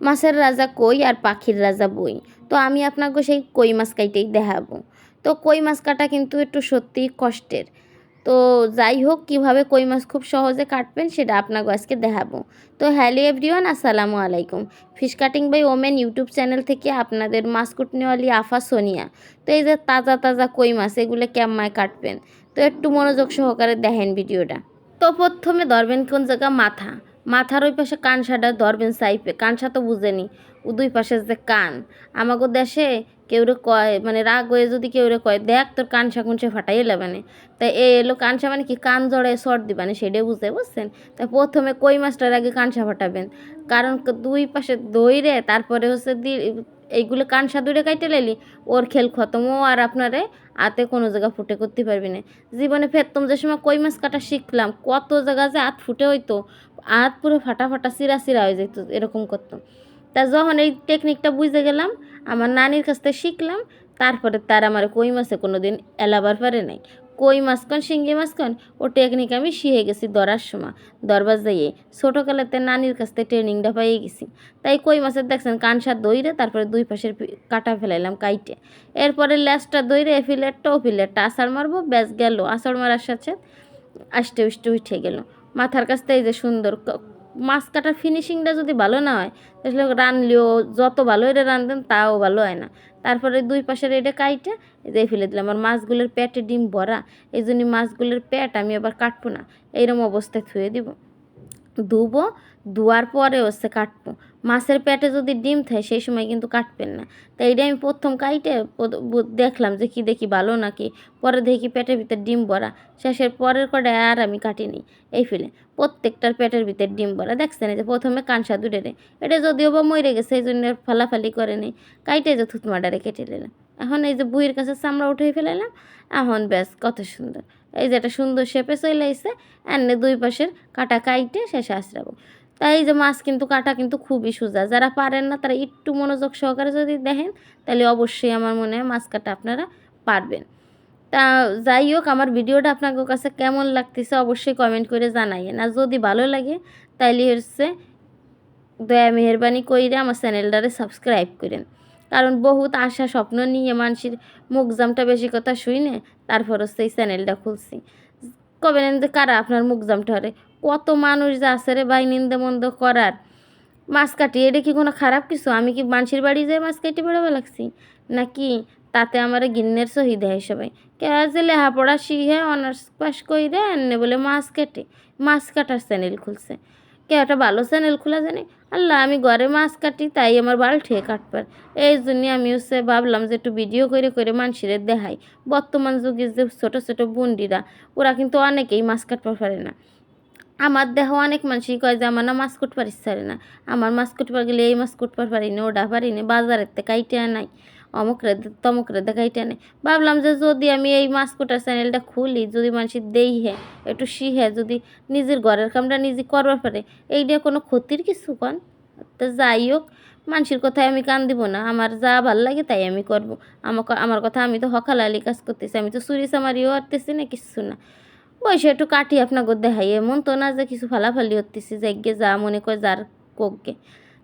মাছের রাজা কই আর পাখির রাজা বই? তো আমি আপনাকে সেই কই মাছ কাইটেই দেখাবো। তো কই মাছ কাটা কিন্তু একটু সত্যিই কষ্টের। তো যাই হোক, কীভাবে কই মাছ খুব সহজে কাটবেন সেটা আপনাকে আজকে দেখাবো। তো হ্যালো এভরিওয়ান, আসসালামু আলাইকুম। Fish cutting by women YouTube channel থেকে আপনাদের মাছ কুটনেওয়ালি আফা সোনিয়া। তো এই যে তাজা তাজা কই মাছ, এগুলো কেমমায় কাটবেন? তো একটু মনোযোগ সহকারে দেখেন ভিডিওটা। তো প্রথমে ধরবেন কোন জায়গা মাথা। মাথার ওই পাশে কানসাটা ধরবেন সাইপে কানসা তো বুঝেনি। ও দুই পাশে যে কান, আমাগো দেশে কেউরে কয় মানে রাগ হয়ে যদি কেউরে কয়, দেখ তোর কানসা কুনসে ফাটাই মানে। তাই এ এলো কানসা মানে কি? কান জড়ে শর্ট দিবানে সেটাই বুঝতে বুঝছেন? তাই প্রথমে কই মাছটার আগে কানসা ফাটাবেন? কারণ দুই পাশে দইরে, তারপরে হচ্ছে দি, এইগুলো কানসা দূরে কাইটে লাইলি, ওর খেল খতম ও আর আপনারে আতে কোনো জায়গা ফুটে করতে পারবি না। জীবনে ফেরতম যে সময় কই মাছ কাটা শিখলাম, কত জায়গা যে আত ফুটে হইতো আত পুরো ফাটা ফাটা সিরা সিরা হয়ে যেত, এরকম করতো। তা যখন এই টেকনিকটা বুঝতে গেলাম, আমার নানির কাছ থেকে শিখলাম, তারপরে তার আমার কই মাছে কোনো দিন এলাবার পারে নাই। কই মাছ কন শিঙ্গি মাছ কন, ও টেকনিক আমি শিখে গেছি ধরার সময়, দরবার যাইয়ে। ছোটোকালেতে নানির কাছ থেকে ট্রেনিংটা পাইয়ে গেছি। তাই কই মাছের দেখছেন কানসা দইরে তারপরে দুই পাশের কাটা ফেলাইলাম কাইটে। এরপরে ল্যাসটা দইরে এ ফিলেটটা আষাঢ় মারবো, ব্যাস গেল। আষাঢ় মারার সাথে আষ্টে উষ্টে উঠে গেল। মাথার কাছ থেকে যে সুন্দর মাছ কাটার ফিনিশিংটা যদি ভালো না হয়, তাহলে রানলেও যত ভালো এটা রানতেন তাও ভালো হয় না। তারপরে দুই পাশের এটা কাইটে যে ফেলে দিলাম। আর মাছগুলোর পেটে ডিম ভরা, এই জন্য মাছগুলোর পেট আমি আবার কাটবো না। এইরকম অবস্থায় থুয়ে দিব। ধুবো, ধোয়ার পরে হচ্ছে কাটবো। মাছের পেটে যদি ডিম থাকে, সেই সময় কিন্তু কাটবেন না। তাই এইটা আমি প্রথম কাইটে দেখলাম যে কি দেখি ভালো নাকি। পরে দেখি পেটের ভিতরে ডিম ভরা। শেষের পরের কটা আর আমি কাটিনি। এই ফেলে। প্রত্যেকটার পেটের ভিতরে ডিম ভরা। দেখছেন যে প্রথমে কানসা রে এটা যদিও বা মরে গেছে, এই জন্য ফালাফালি করে নেই। কাইটে যে থুতমাটারে কেটে নিলাম। এখন এই যে বুইয়ের কাছে চামড়া উঠে ফেলাইলাম, এখন ব্যাস, কত সুন্দর। এই যে একটা সুন্দর শেপে চলে আসছে এনে দুই পাশের কাটা কাইটে শেষে আসরাবো তাই এই যে মাছ কিন্তু, কাটা কিন্তু খুবই সোজা। যারা পারেন না, তারা একটু মনোযোগ সহকারে যদি দেখেন, তাহলে অবশ্যই আমার মনে হয় মাছ কাটা আপনারা পারবেন। তা যাই হোক, আমার ভিডিওটা আপনাদের কাছে কেমন লাগতেছে অবশ্যই কমেন্ট করে জানাইয়েন। আর যদি ভালো লাগে, তাইলে হচ্ছে দয়া মেহরবানি কইরে আমার চ্যানেলটারে সাবস্ক্রাইব করেন। কারণ বহুত আশা, স্বপ্ন নিয়ে মানুষের মুখজামটা বেশি কথা শুইনে তারপর হচ্ছে এই চ্যানেলটা খুলছি। কবে যে কারা আপনার মুখজামটা হরে কত মানুষ যা আছে রে ভাই নিন্দে মন্দ করার। মাছ কাটি, এটা কি কোনো খারাপ কিছু? আমি কি মানুষের বাড়ি যেয়ে মাছ কাটি বেড়াবে লাগছি? নাকি তাতে আমার গিন্নের সহি দেয় সবাই কে যে লেহাপড়া শিখে অনার্স পাস করে এনে বলে মাছ কেটে, মাছ কাটার চ্যানেল খুলছে। কে একটা ভালো চ্যানেল খোলা জানে? আল্লাহ, আমি ঘরে মাছ কাটি, তাই আমার বাল ঠেয়ে কাটবার। এই জন্য আমি হচ্ছে ভাবলাম যে একটু ভিডিও করে করে মানুষের দেখাই। বর্তমান যুগের যে ছোটো ছোটো বন্ডিরা ওরা কিন্তু অনেকেই মাছ কাটবার পারে না। আমার দেহ অনেক মানুষই কয় যে আমার না মাছ কুটবার ইচ্ছা না। আমার মাছ কুটবার গেলে এই মাছ কুটবার পারি না ওটা পারি না, বাজারের থেকে কাইটে নাই অমুক রে তমুক রে নেই ভাবলাম যে যদি আমি এই মাছ কোটার চ্যানেলটা খুলি, যদি মানুষের দেই হ্যাঁ একটু শিখে যদি নিজের ঘরের কামটা নিজে করবার পারে এইটা কোনো ক্ষতির কিছু কন? তো যাই হোক, মানুষের কথায় আমি কান দিব না, আমার যা ভালো লাগে তাই আমি করব। আমাকে আমার কথা আমি তো হকালালি কাজ করতেছি, আমি তো চুরি চামারিও করতেছি না কিছু না। বসে একটু কাটি আপনাকে দেখাই, এমন তো না যে কিছু ফালাফালি হতেছি, যে যা মনে করে যার কোককে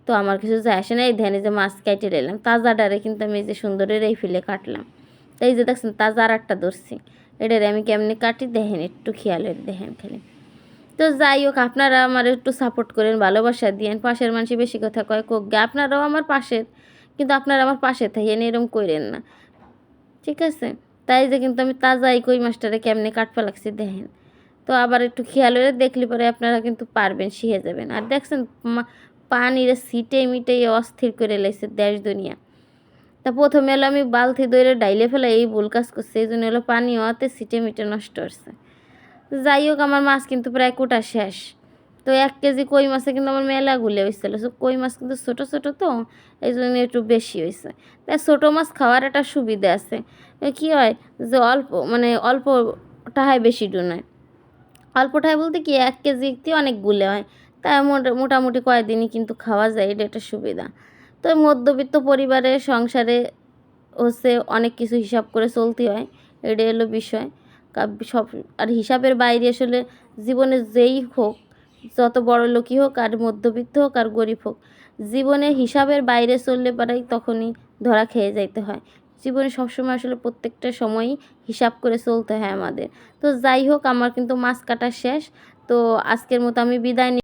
তো আমার কিছু যায় আসে না, এই ধ্যানে যে মাছ কেটে নিলাম তাজা ডারে কিন্তু আমি যে সুন্দরের এই ফিলে কাটলাম। তাই যে দেখছেন তাজা আর একটা ধরছি, এটারে আমি কেমনি কাটি? দেখেন, একটু খেয়ালের দেখেন খালি। তো যাই হোক, আপনারা আমার একটু সাপোর্ট করেন, ভালোবাসা দিয়েন, পাশের মানুষ বেশি কথা কয় কোকগে আপনারাও আমার পাশের, কিন্তু আপনারা আমার পাশে থাকেন, এরম করেন না। ঠিক আছে? তাই যে কিন্তু আমি তাজা এই কই মাছটারে কেমনি কাটপা লাগছে দেখেন। তো আবার একটু খেয়াল হলে দেখলে পরে আপনারা কিন্তু পারবেন, শিখে যাবেন। আর দেখছেন পানির সিটে মিটে অস্থির করে লাইছে দেশ দুনিয়া। তা প্রথমে এলো আমি বালতি দইরে ডাইলে ফেলে এই ভুল কাজ করছে, এই জন্য হলো পানি হওয়াতে সিটে মিটে নষ্ট হচ্ছে। যাই হোক, আমার মাছ কিন্তু প্রায় কোটা শেষ। তো এক কেজি কই মাছে কিন্তু আমার মেলা গুলে হয়েছিল কই মাছ কিন্তু ছোটো ছোটো তো, এই জন্য একটু বেশি হয়েছে তাই ছোটো মাছ খাওয়ার একটা সুবিধা আছে। কী হয় যে অল্প মানে অল্প টাহায় বেশি ডুনায় অল্প টাহায় বলতে কি এক কেজি অনেক গুলে হয়। তাই মোটামুটি কয়েকদিনই কিন্তু খাওয়া যায়, এটা একটা সুবিধা। তো মধ্যবিত্ত পরিবারে সংসারে হচ্ছে অনেক কিছু হিসাব করে চলতে হয় এটা হলো বিষয়। সব, আর হিসাবের বাইরে আসলে জীবনে যেই হোক যত বড় লোকই হোক আর মধ্যবিত্ত হোক আর গরিব হোক, জীবনে হিসাবের বাইরে চললে পারাই তখনই ধরা খেয়ে যাইতে হয়। জীবনে সবসময় আসলে প্রত্যেকটা সময়ই হিসাব করে চলতে হয় আমাদের। তো যাই হোক, আমার কিন্তু মাছ কাটা শেষ। তো আজকের মতো আমি বিদায়